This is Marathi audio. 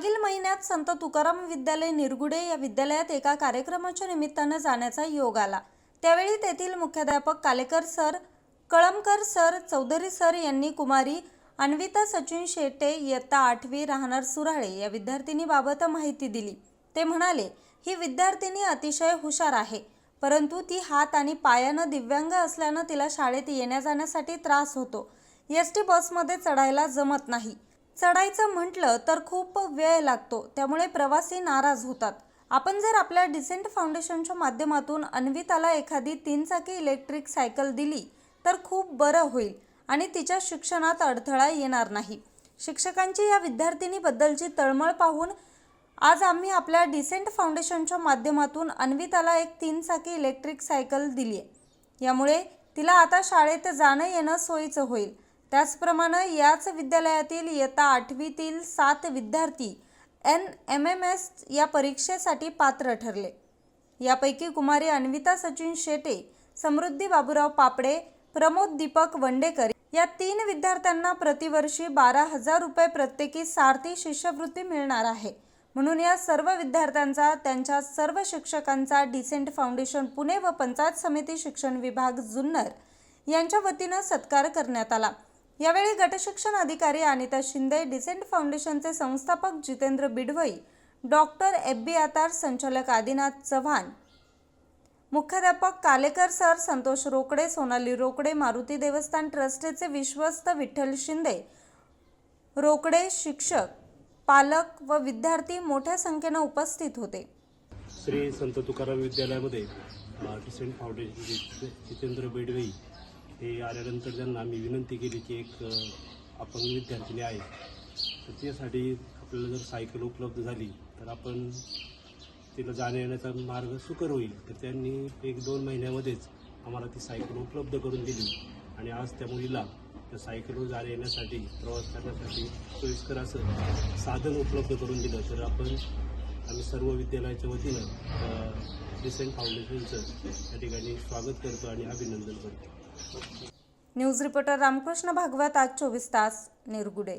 मागील महिन्यात संत तुकाराम विद्यालय निरगुडे या विद्यालयात एका कार्यक्रमाच्या निमित्तानं जाण्याचा योग आला. त्यावेळी तेथील मुख्याध्यापक Kalekar sir Kalamkar sir Chaudhari sir यांनी कुमारी अन्विता सचिन शेटे इयत्ता आठवी राहणार सुराळे या विद्यार्थिनीबाबत माहिती दिली. ते म्हणाले ही विद्यार्थिनी अतिशय हुशार आहे परंतु ती हात आणि पायानं दिव्यांग असल्यानं तिला शाळेत येण्या जाण्यासाठी त्रास होतो. एस टी बसमध्ये चढायला जमत नाही. चढायचं म्हटलं तर खूप वेळ लागतो त्यामुळे प्रवासी नाराज होतात. आपण जर आपल्या डिसेंट फाउंडेशनच्या माध्यमातून अन्विताला एखादी तीनचाकी इलेक्ट्रिक सायकल दिली तर खूप बरं होईल आणि तिच्या शिक्षणात अडथळा येणार नाही. शिक्षकांची या विद्यार्थिनीबद्दलची तळमळ पाहून आज आम्ही आपल्या डिसेंट फाउंडेशनच्या माध्यमातून अन्विताला एक तीनचाकी इलेक्ट्रिक सायकल दिली आहे यामुळे तिला आता शाळेत जाणं येणं सोयीचं होईल. त्याचप्रमाणे याच विद्यालयातील इयत्ता आठवीतील सात विद्यार्थी एन एम एम एस या परीक्षेसाठी पात्र ठरले. यापैकी कुमारी अन्विता सचिन शेटे समृद्धी बाबूराव पापडे प्रमोद दीपक वंडेकर या तीन विद्यार्थ्यांना प्रतिवर्षी बारा हजार रुपये प्रत्येकी सारथी शिष्यवृत्ती मिळणार आहे. म्हणून या सर्व विद्यार्थ्यांचा त्यांच्या सर्व शिक्षकांचा डिसेंट फाउंडेशन पुणे व पंचायत समिती शिक्षण विभाग जुन्नर यांच्या वतीनं सत्कार करण्यात आला. यावेळी गटशिक्षण अधिकारी अनिता शिंदे डिसेंट फाउंडेशनचे संस्थापक Jitendra Bidwai doctor F B Attar संचालक आदिनाथ चव्हाण मुख्याध्यापक कालेकर सर संतोष रोकडे सोनाली रोकडे मारुती देवस्थान ट्रस्टचे विश्वस्त विठ्ठल शिंदे रोकडे शिक्षक पालक व विद्यार्थी मोठ्या संख्येनं उपस्थित होते. श्री संत तुकाराम विद्यालयामध्ये डिसेंट फाउंडेशन जितेंद्र बेडवे हे आल्यानंतर त्यांना आम्ही विनंती केली की एक अपंग विद्यार्थिनी आहे तर त्यासाठी आपल्याला जर सायकल उपलब्ध झाली तर आपण तिला जाण्या येण्याचा मार्ग सुकर होईल. तर त्यांनी एक दोन महिन्यामध्येच आम्हाला ती सायकल उपलब्ध करून दिली. आणि आज त्या मुलीला त्या सायकलवर जाण्या येण्यासाठी प्रवास करण्यासाठी सोयीस्कर असं साधन उपलब्ध करून दिलं. तर आपण आम्ही सर्व विद्यालयाच्या वतीनं डिसेंट फाउंडेशनचं या ठिकाणी स्वागत करतो आणि अभिनंदन करतो. न्यूज रिपोर्टर रामकृष्ण भागवत आज चोवीस तास निरगुडे.